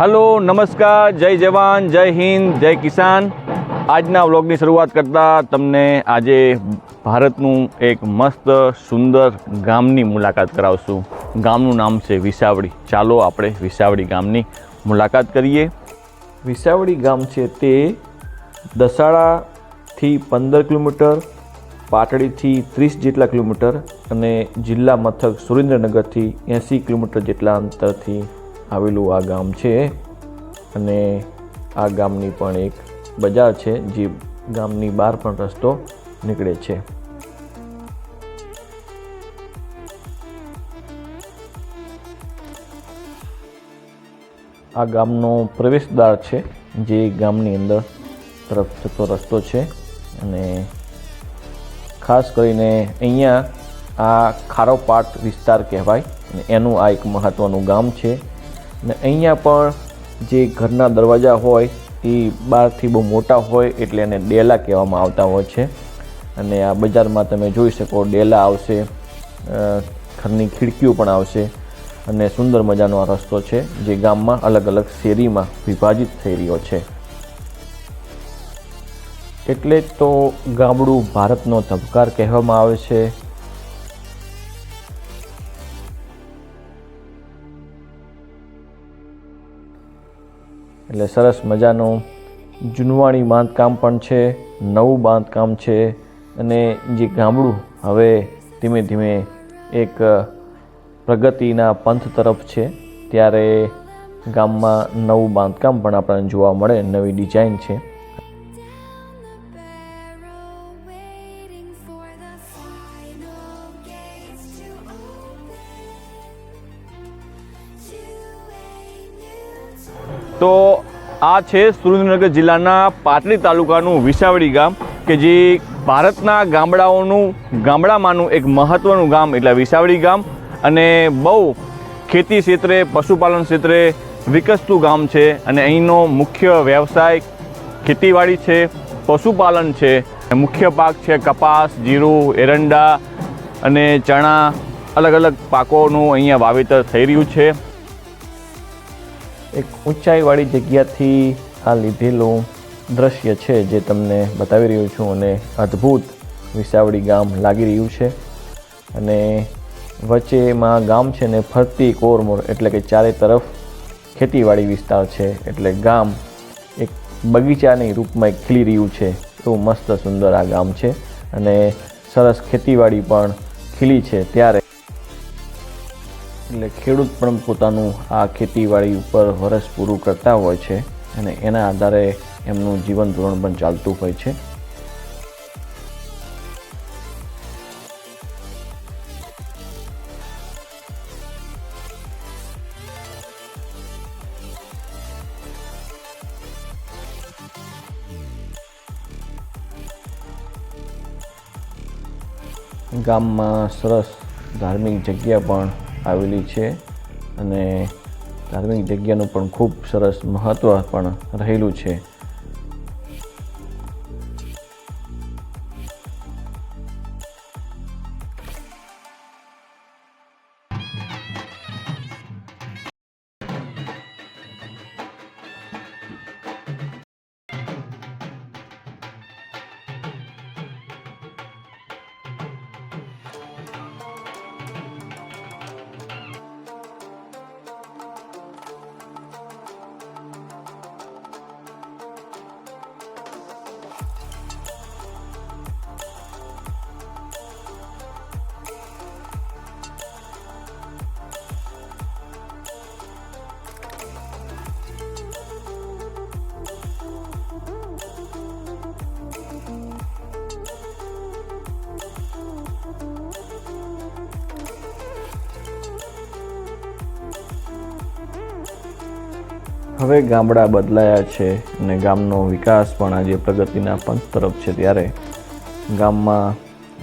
Hello, નમસ્કાર, જય જવાન, જય હિન્દ, જય કિસાન. આજના વ્લોગની શરૂઆત કરતાં તમને આજે ભારતનું એક મસ્ત, સુંદર ગામની મુલાકાત કરાવશું. ગામનું નામ છે વિસાવડી. ચાલો આપણે વિસાવડી ગામની મુલાકાત કરીએ. વિસાવડી ગામ છે તે દસાડાથી પંદર કિલોમીટર, પાટડીથી ત્રીસ જેટલા કિલોમીટર અને જિલ્લા મથક સુરેન્દ્રનગરથી એંસી કિલોમીટર જેટલા અંતરથી આવેલું આ ગામ છે અને આ ગામની પણ એક બજાર છે, જે ગામની બહાર પણ રસ્તો નીકળે છે. આ ગામનો પ્રવેશદ્વાર છે, જે ગામની અંદર તરફ જતો રસ્તો છે અને ખાસ કરીને અહીંયા આ ખારોપાટ વિસ્તાર કહેવાય અને એનું આ એક મહત્ત્વનું ગામ છે. અને અહીંયા પણ જે ઘરના દરવાજા હોય, એ બહારથી બહુ મોટા હોય એટલે એને ડેલા કહેવામાં આવતા હોય છે. અને આ બજારમાં તમે જોઈ શકો ડેલા આવશે ઘરની ખિડકીઓ પણ આવશે અને સુંદર મજાનો આ રસ્તો છે, જે ગામમાં અલગ અલગ શેરીમાં વિભાજિત થઈ રહ્યો છે. એટલે તો ગામડું ભારતનો ધબકાર કહેવામાં આવે છે. એટલે સરસ મજાનું જૂનવાણી બાંધકામ પણ છે નવું બાંધકામ છે અને જે ગામડું હવે ધીમે ધીમે એક પ્રગતિના પંથ તરફ છે ત્યારે ગામમાં નવું બાંધકામ પણ આપણને જોવા મળે નવી ડિઝાઇન છે. તો આ છે સુરેન્દ્રનગર જિલ્લાના પાટડી તાલુકાનું વિસાવડી ગામ, કે જે ભારતના ગામડાઓનું, ગામડામાંનું એક મહત્ત્વનું ગામ એટલે વિસાવડી ગામ. અને બહુ ખેતી ક્ષેત્રે, પશુપાલન ક્ષેત્રે વિકસતું ગામ છે. અને અહીંનો મુખ્ય વ્યવસાય ખેતીવાડી છે, પશુપાલન છે. મુખ્ય પાક છે કપાસ, જીરું, એરંડા અને ચણા અલગ અલગ પાકોનું અહીંયા વાવેતર થઈ રહ્યું છે. એક ઊંચાઈવાળી જગ્યાથી આ લીધેલું દ્રશ્ય છે જે તમને બતાવી રહ્યો છું અને અદ્ભુત વિસાવડી ગામ લાગી રહ્યું છે. અને વચ્ચેમાં ગામ છે ને ફરતી કોરમોર એટલે કે ચારે તરફ ખેતીવાડી વિસ્તાર છે. એટલે ગામ એક બગીચાની રૂપમાં ખીલી રહ્યું છે. એવું મસ્ત સુંદર આ ગામ છે. અને સરસ ખેતીવાડી પણ ખીલી છે. ત્યારે એટલે ખેડૂત પણ પોતાનું આ ખેતીવાડી ઉપર વરસ પૂરું કરતા હોય છે અને એના આધારે એમનું જીવન ધોરણ પણ ચાલતું હોય છે. ગામમાં સરસ ધાર્મિક જગ્યા પણ આવેલી છે અને ધાર્મિક જગ્યાનું પણ ખૂબ સરસ મહત્ત્વ પણ રહેલું છે. હવે ગામડા બદલાયા છે અને ગામનો વિકાસ પણ આજે પ્રગતિના પંથ તરફ છે ત્યારે ગામમાં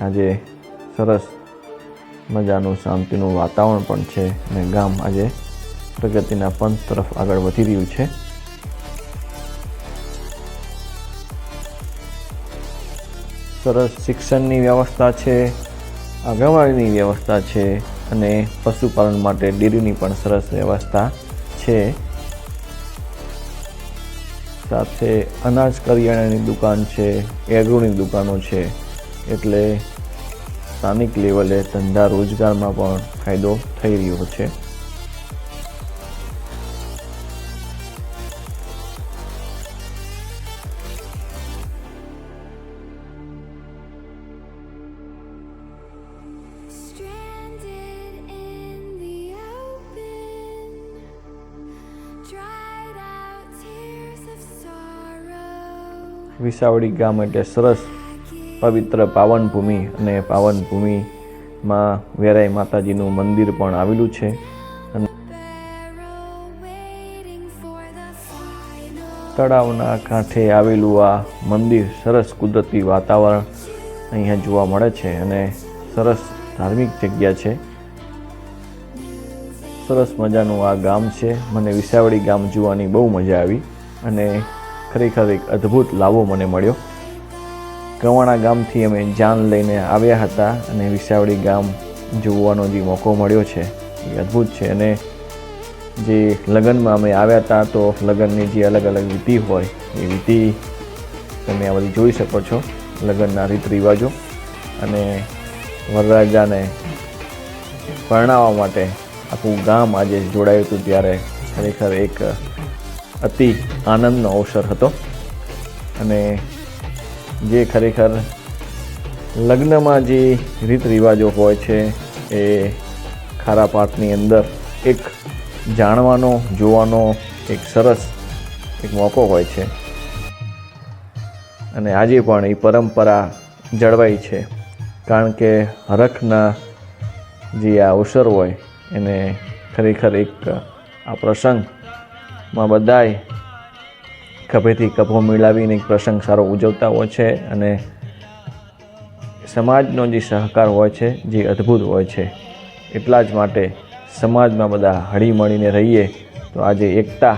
આજે સરસ મજાનું શાંતિનું વાતાવરણ પણ છે અને ગામ આજે પ્રગતિના પંથ તરફ આગળ વધી રહ્યું છે. સરસ શિક્ષણની વ્યવસ્થા છે, આંગણવાડીની વ્યવસ્થા છે અને પશુપાલન માટે ડેરીની પણ સરસ વ્યવસ્થા છે. સાથે અનાજ કરિયાણાની દુકાન છે, એગ્રોની દુકાનો છે, એટલે સ્થાનિક લેવલે ધંધા રોજગારમાં પણ ફાયદો થઈ રહ્યો છે. વિસાવડી ગામ એટલે સરસ પવિત્ર પાવન ભૂમિ અને પાવન ભૂમિમાં વેરાઈ માતાજીનું મંદિર પણ આવેલું છે. તળાવના કાંઠે આવેલું આ મંદિર સરસ કુદરતી વાતાવરણ અહીંયા જોવા મળે છે અને સરસ ધાર્મિક જગ્યા છે સરસ મજાનું આ ગામ છે મને વિસાવડી ગામ જોવાની બહુ મજા આવી અને ખરેખર એક અદ્ભુત લાવો મને મળ્યો. કવાણા ગામથી અમે જાન લઈને આવ્યા હતા અને વિસાવડી ગામ જોવાનો જે મોકો મળ્યો છે, એ અદ્ભુત છે. અને જે લગ્નમાં અમે આવ્યા હતા, તો લગ્નની જે અલગ અલગ વિધિ હોય, એ વિધિ તમે આ બધી જોઈ શકો છો, લગ્નના રીત રિવાજો. અને વરરાજાને પરણાવવા માટે આખું ગામ આજે જોડાયું હતું ત્યારે ખરેખર એક અતિ આનંદનો અવસર હતો. અને જે ખરેખર લગ્નમાં જે રીત રિવાજો હોય છે, એ ખારા પાઠની અંદર એક જાણવાનો, જોવાનો એક સરસ એક મોકો હોય છે. અને આજે પણ એ પરંપરા જળવાઈ છે. કારણ કે હરખના જે આ અવસર હોય, એને ખરેખર એક આ પ્રસંગમાં બધાય ખભેથી કભો મિલાવીને એક પ્રસંગ સારો ઉજવતા હોય છે અને સમાજનો જે સહકાર હોય છે, જે અદ્ભુત હોય છે, એટલા જ માટે સમાજમાં બધા હળીમળીને રહીએ તો આજે એકતા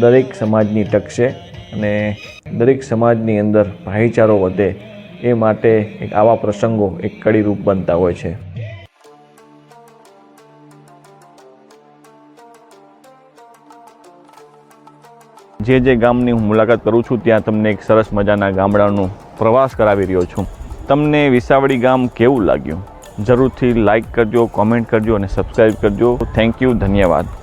દરેક સમાજની ટકશે અને દરેક સમાજની અંદર ભાઈચારો વધે એ માટે એક આવા પ્રસંગો એક કડીરૂપ બનતા હોય છે. જે જે ગામની હું મુલાકાત કરું છું, ત્યાં તમને એક સરસ મજાના ગામડાનો પ્રવાસ કરાવી રહ્યો છું. તમને વિસાવડી ગામ કેવું લાગ્યું? જરૂરથી લાઇક કરજો કોમેન્ટ કરજો અને સબસ્ક્રાઈબ કરજો. થેન્ક યુ ધન્યવાદ.